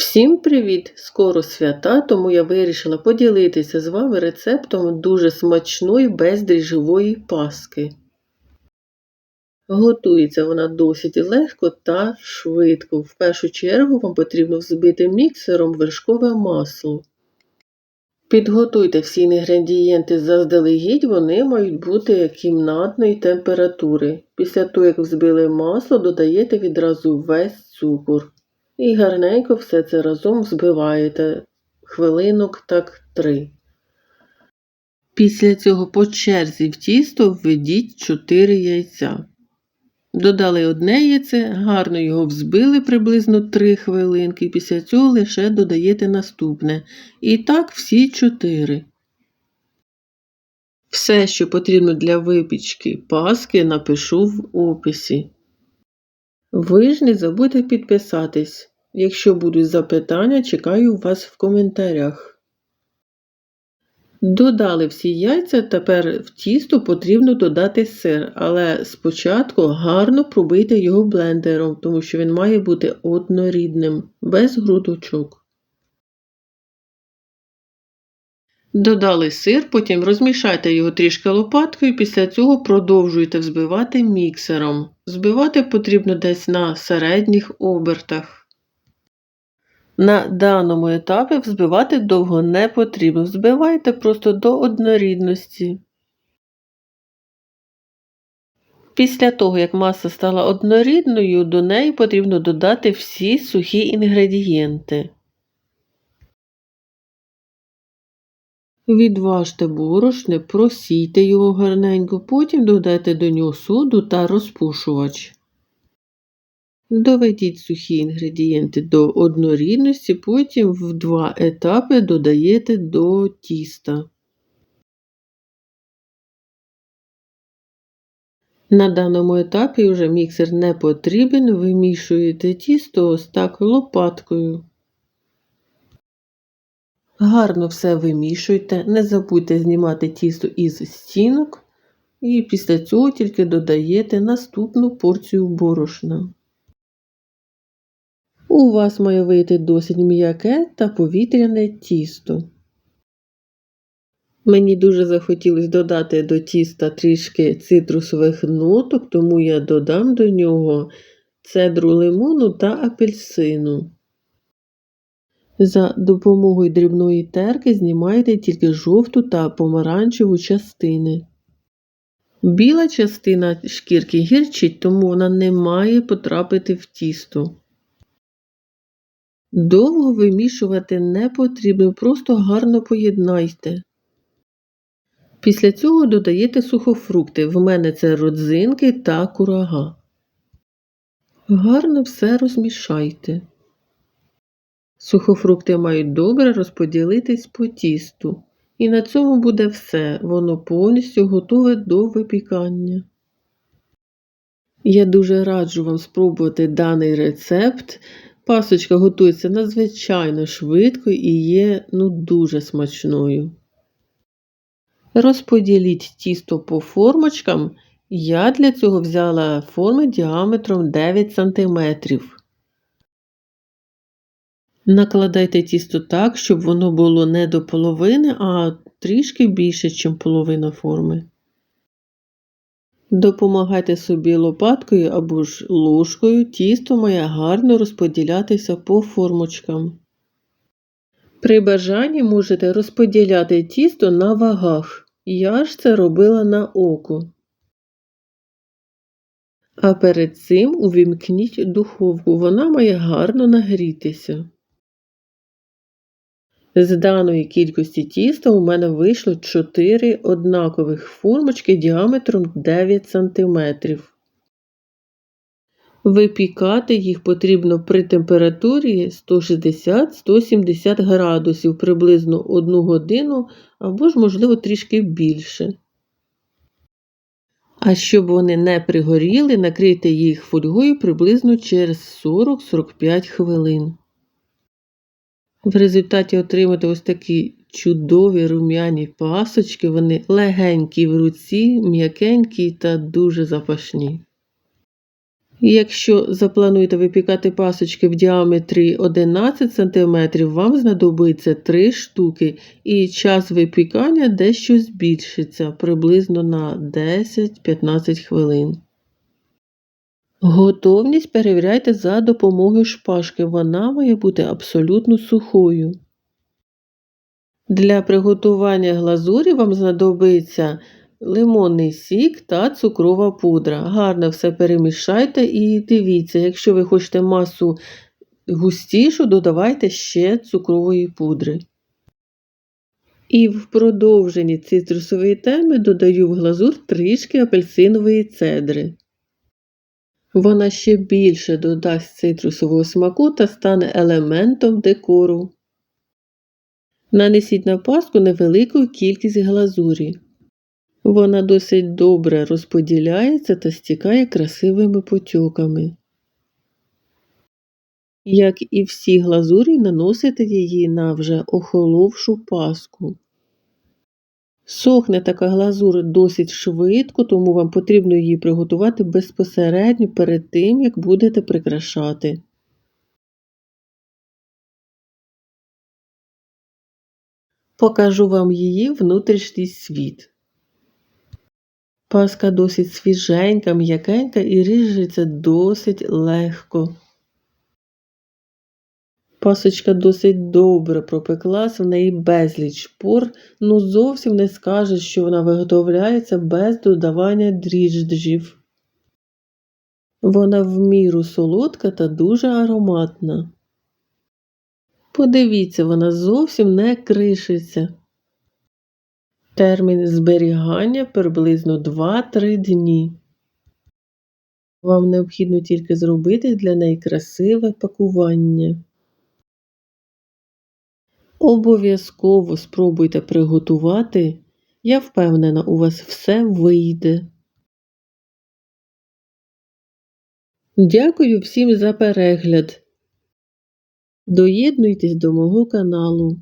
Всім привіт! Скоро свята, тому я вирішила поділитися з вами рецептом дуже смачної бездріжджової паски. Готується вона досить легко та швидко. В першу чергу вам потрібно взбити міксером вершкове масло. Підготуйте всі інгредієнти заздалегідь, вони мають бути кімнатної температури. Після того, як взбили масло, додаєте відразу весь цукор. І гарненько все це разом взбиваєте хвилинок так три. Після цього по черзі в тісто введіть 4 яйця. Додали одне яйце, гарно його взбили приблизно 3 хвилинки, після цього лише додаєте наступне. І так всі 4. Все, що потрібно для випічки паски, напишу в описі. Ви ж не забудьте підписатись. Якщо будуть запитання, чекаю вас в коментарях. Додали всі яйця, тепер в тісто потрібно додати сир, але спочатку гарно пробийте його блендером, тому що він має бути однорідним, без грудочок. Додали сир, потім розмішайте його трішки лопаткою, після цього продовжуйте взбивати міксером. Збивати потрібно десь на середніх обертах. На даному етапі взбивати довго не потрібно. Взбивайте просто до однорідності. Після того, як маса стала однорідною, до неї потрібно додати всі сухі інгредієнти. Відважте борошне, просійте його гарненько, потім додайте до нього соду та розпушувач. Доведіть сухі інгредієнти до однорідності, потім в два етапи додаєте до тіста. На даному етапі вже міксер не потрібен, вимішуєте тісто ось так лопаткою. Гарно все вимішуйте, не забудьте знімати тісто із стінок, і після цього тільки додаєте наступну порцію борошна. У вас має вийти досить м'яке та повітряне тісто. Мені дуже захотілося додати до тіста трішки цитрусових ноток, тому я додам до нього цедру лимону та апельсину. За допомогою дрібної терки знімайте тільки жовту та помаранчеву частини. Біла частина шкірки гірчить, тому вона не має потрапити в тісто. Довго вимішувати не потрібно, просто гарно поєднайте. Після цього додаєте сухофрукти. В мене це родзинки та курага. Гарно все розмішайте. Сухофрукти мають добре розподілитись по тісту. І на цьому буде все. Воно повністю готове до випікання. Я дуже раджу вам спробувати даний рецепт. Пасочка готується надзвичайно швидко і є ну, дуже смачною. Розподіліть тісто по формочкам. Я для цього взяла форми діаметром 9 см. Накладайте тісто так, щоб воно було не до половини, а трішки більше, ніж половина форми. Допомагайте собі лопаткою або ж ложкою, тісто має гарно розподілятися по формочкам. При бажанні можете розподіляти тісто на вагах. Я ж це робила на око. А перед цим увімкніть духовку, вона має гарно нагрітися. З даної кількості тіста у мене вийшло 4 однакових формочки діаметром 9 см. Випікати їх потрібно при температурі 160-170 градусів приблизно 1 годину або ж, можливо, трішки більше. А щоб вони не пригоріли, накрийте їх фольгою приблизно через 40-45 хвилин. В результаті отримати ось такі чудові рум'яні пасочки, вони легенькі в руці, м'якенькі та дуже запашні. Якщо заплануєте випікати пасочки в діаметрі 11 см, вам знадобиться 3 штуки, і час випікання дещо збільшиться приблизно на 10-15 хвилин. Готовність перевіряйте за допомогою шпажки, вона має бути абсолютно сухою. Для приготування глазурі вам знадобиться лимонний сік та цукрова пудра. Гарно все перемішайте і дивіться, якщо ви хочете масу густішу, додавайте ще цукрової пудри. І в продовженні цитрусової теми додаю в глазур трішки апельсинової цедри. Вона ще більше додасть цитрусового смаку та стане елементом декору. Нанесіть на паску невелику кількість глазурі. Вона досить добре розподіляється та стікає красивими потьоками. Як і всі глазурі, наносите її на вже охоловшу паску. Сохне така глазур досить швидко, тому вам потрібно її приготувати безпосередньо перед тим, як будете прикрашати. Покажу вам її внутрішній світ. Паска досить свіженька, м'якенька і ріжеться досить легко. Пасочка досить добре пропеклася, в неї безліч пор, ну зовсім не скажеш, що вона виготовляється без додавання дріжджів. Вона в міру солодка та дуже ароматна. Подивіться, вона зовсім не кришиться. Термін зберігання приблизно 2-3 дні. Вам необхідно тільки зробити для неї красиве пакування. Обов'язково спробуйте приготувати. Я впевнена, у вас все вийде. Дякую всім за перегляд. Доєднуйтесь до мого каналу.